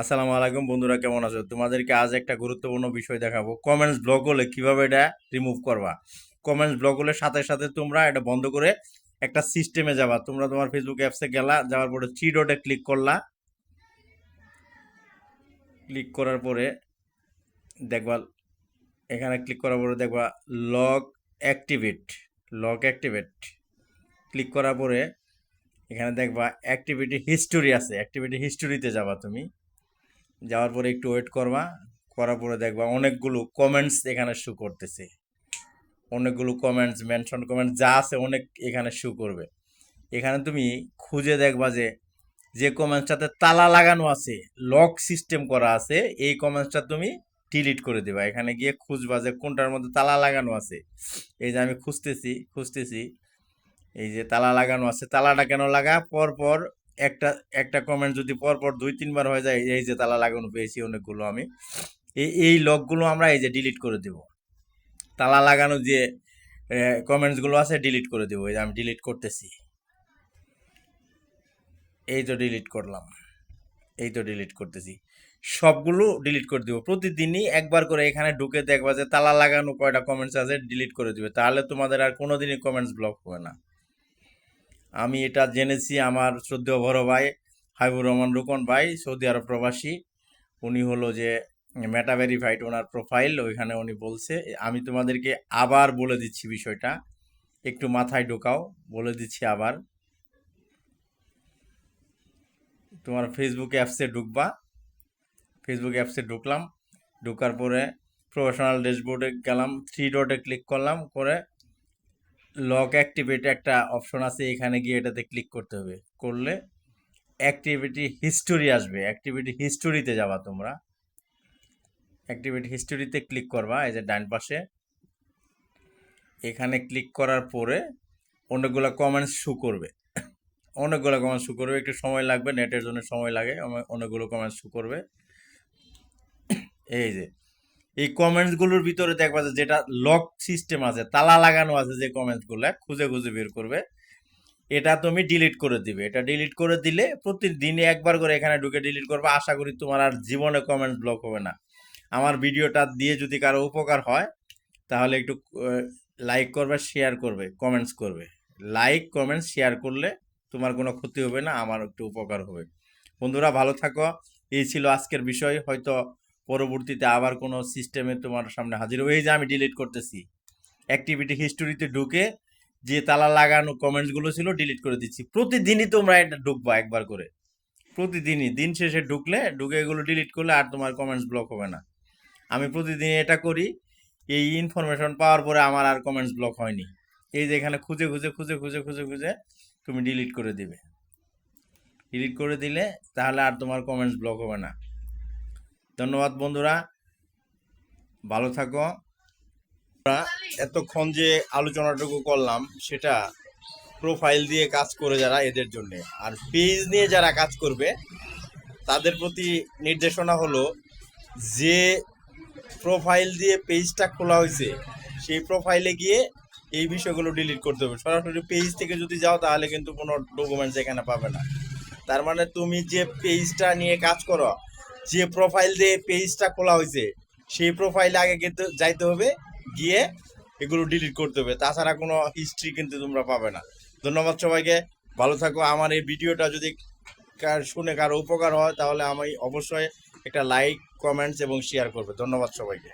আসসালামু আলাইকুম বন্ধুরা, কেমন আছো? তোমাদেরকে আজ একটা গুরুত্বপূর্ণ বিষয় দেখাবো। কমেন্টস ব্লক হলে কীভাবে এটা রিমুভ করবা? কমেন্টস ব্লক হলে সাথে সাথে তোমরা এটা বন্ধ করে একটা সিস্টেমে যাবা। তোমরা তোমার ফেসবুক অ্যাপসে গেলা, যাওয়ার পরে থ্রি ডটে ক্লিক করলা। ক্লিক করার পরে দেখবা, এখানে ক্লিক করার পরে দেখবা log activate log activate click করার পরে এখানে দেখবা অ্যাক্টিভিটি হিস্টোরি আছে। অ্যাক্টিভিটি হিস্টোরিতে যাবা তুমি। যাওয়ার পরে একটু ওয়েট করবা, করার পরে দেখবা অনেকগুলো কমেন্টস এখানে শু করতেছে। অনেকগুলো কমেন্টস মেনশন কমেন্টস যা আছে অনেক এখানে শু করবে। এখানে তুমি খুঁজে দেখবা যে যে কমেন্টসটাতে তালা লাগানো আছে লক সিস্টেম করা আছে, এই কমেন্টসটা তুমি ডিলিট করে দেবা। এখানে গিয়ে খুঁজবা যে কোনটার মধ্যে তালা লাগানো আছে। এই যে আমি খুঁজতেছি খুঁজতেছি, এই যে তালা লাগানো আছে, তালাটা কেন লাগা? পর পর একটা একটা কমেন্ট যদি পর পর দুই, তিনবার হয়ে যায়, এই যে তালা লাগানো পেয়েছি অনেকগুলো আমি এই এই লকগুলো আমরা এই যে ডিলিট করে দেব। তালা লাগানো যে কমেন্টসগুলো আছে ডিলিট করে দেবো। এই যে আমি ডিলিট করতেছি। এই তো ডিলিট করলাম। এই তো ডিলিট করতেছি। সবগুলো ডিলিট করে দিব। প্রতিদিনই একবার করে এখানে ঢুকে দেখবা যে তালা লাগানো কয়টা কমেন্টস আছে ডিলিট করে দিবে। তাহলে তোমাদের আর কোনোদিনই কমেন্টস ব্লক হবে না। আমি এটা জেনেছি আমার শ্রদ্ধেয় বড় ভাই হাবিবুর রহমান রুকন ভাই, সৌদি আরব প্রবাসী। উনি হলো যে মেটা ভেরিফাইড ওনার প্রোফাইল ওইখানে উনি বলছে, আমি তোমাদেরকে আবার বলে দিচ্ছি বিষয়টা। একটু মাথায় ঢোকাও, বলে দিচ্ছি আবার। তোমার ফেসবুক অ্যাপসে ঢুকবা। ফেসবুক অ্যাপসে ঢুকলাম। ঢোকার পরে প্রফেশনাল ড্যাশবোর্ডে গেলাম থ্রি ডটে ক্লিক করলাম, করে লক অ্যাক্টিভেট একটা অপশন আছে, এখানে গিয়ে এটাতে ক্লিক করতে হবে। করলে অ্যাক্টিভিটি হিস্টোরি আসবে। অ্যাক্টিভিটি হিস্টোরিতে যাবা তোমরা। অ্যাক্টিভিটি হিস্টোরিতে ক্লিক করবা, এই যে ডান পাশে। এখানে ক্লিক করার পরে অনেকগুলো কমেন্টস শু করবে। অনেকগুলো কমেন্টস শু করবে। একটু সময় লাগবে নেটের জন্য সময় লাগে, অনেকগুলো কমেন্টস শু করবে। এই যে এই কমেন্টসগুলোর ভিতরে দেখবা যে যেটা লক সিস্টেম আছে, তালা লাগানো আছে যে কমেন্টসগুলো খুঁজে খুঁজে বের করবে, এটা তুমি ডিলিট করে দিবে। এটা ডিলিট করে দিলে প্রতিদিনই একবার করে এখানে ঢুকে ডিলিট করবে। আশা করি তোমার আর জীবনে কমেন্ট ব্লক হবে না। আমার ভিডিওটা দিয়ে যদি কারও উপকার হয়, তাহলে একটু লাইক করবে শেয়ার করবে কমেন্টস করবে। লাইক কমেন্টস শেয়ার করলে তোমার কোনো ক্ষতি হবে না আমার একটু উপকার হবে। বন্ধুরা ভালো থাকো। এই ছিল আজকের বিষয়। হয়তো পরবর্তীতে আবার কোনো সিস্টেমে তোমার সামনে হাজির এই যে আমি ডিলিট করতেছি। অ্যাক্টিভিটি হিস্টোরিতে ঢুকে যে তালা লাগানো কমেন্টসগুলো ছিল ডিলিট করে দিচ্ছি। প্রতিদিনই তোমরা এটা ঢুকবা একবার করে। প্রতিদিনই, দিন শেষে ঢুকলে, ঢুকে এগুলো ডিলিট করলে আর তোমার কমেন্টস ব্লক হবে না। আমি প্রতিদিন এটা করি। এই ইনফরমেশন পাওয়ার পরে আমার আর কমেন্টস ব্লক হয়নি। এই যে এখানে খুঁজে খুঁজে খুঁজে খুঁজে খুঁজে খুঁজে তুমি ডিলিট করে দিবে। ডিলিট করে দিলে তাহলে আর তোমার কমেন্টস ব্লক হবে না। ধন্যবাদ বন্ধুরা। ভালো থাকো। এতক্ষণ যে আলোচনাটুকু করলাম, সেটা প্রোফাইল দিয়ে কাজ করে যারা এদের জন্য। আর পেজ নিয়ে যারা কাজ করবে, তাদের প্রতি নির্দেশনা হলো যে প্রোফাইল দিয়ে পেজটা খোলা হয়েছে, সেই প্রোফাইলে গিয়ে এই বিষয়গুলো ডিলিট করতে হবে। সরাসরি পেজ থেকে যদি যাও, তাহলে কিন্তু কোনো ডকুমেন্টস এখানে পাবে না। তার মানে তুমি যে পেজটা নিয়ে কাজ করো যে প্রোফাইল দিয়ে পেজটা খোলা হয়েছে, সেই প্রোফাইলে আগে কিন্তু যাইতে হবে, গিয়ে এগুলো ডিলিট করতে হবে। তাছাড়া কোনো হিস্ট্রি কিন্তু তোমরা পাবে না। ধন্যবাদ সবাইকে, ভালো থাকো। আমার এই ভিডিওটা যদি শুনে কারও উপকার হয়, তাহলে আমি অবশ্যই একটা লাইক কমেন্টস এবং শেয়ার করবে। ধন্যবাদ সবাইকে।